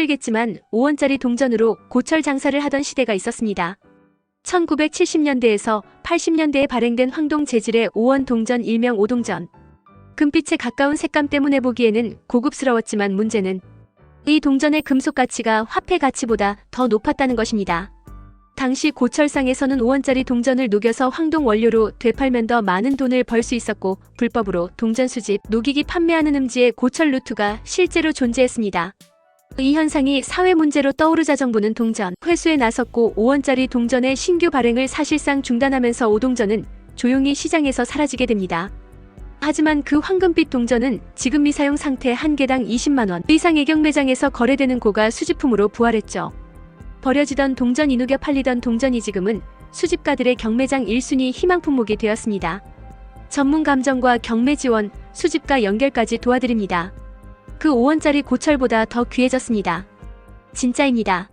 힘들겠지만 5원짜리 동전으로 고철 장사를 하던 시대가 있었습니다. 1970년대에서 80년대에 발행된 황동 재질의 5원 동전 일명 오동전. 금빛에 가까운 색감 때문에 보기에는 고급스러웠지만 문제는 이 동전의 금속 가치가 화폐 가치보다 더 높았다는 것입니다. 당시 고철상에서는 5원짜리 동전을 녹여서 황동 원료로 되팔면 더 많은 돈을 벌 수 있었고 불법으로 동전 수집, 녹이기 판매하는 음지의 고철 루트가 실제로 존재했습니다. 이 현상이 사회 문제로 떠오르자 정부는 동전 회수에 나섰고 5원짜리 동전의 신규 발행을 사실상 중단하면서 오동전은 조용히 시장에서 사라지게 됩니다. 하지만 그 황금빛 동전은 지금 미사용 상태 한 개당 20만 원 이상 애경 매장에서 거래되는 고가 수집품으로 부활했죠. 버려지던 동전 이누겨 팔리던 동전이 지금은 수집가들의 경매장 1순위 희망 품목이 되었습니다. 전문 감정과 경매 지원, 수집가 연결까지 도와드립니다. 그 5원짜리 고철보다 더 귀해졌습니다. 진짜입니다.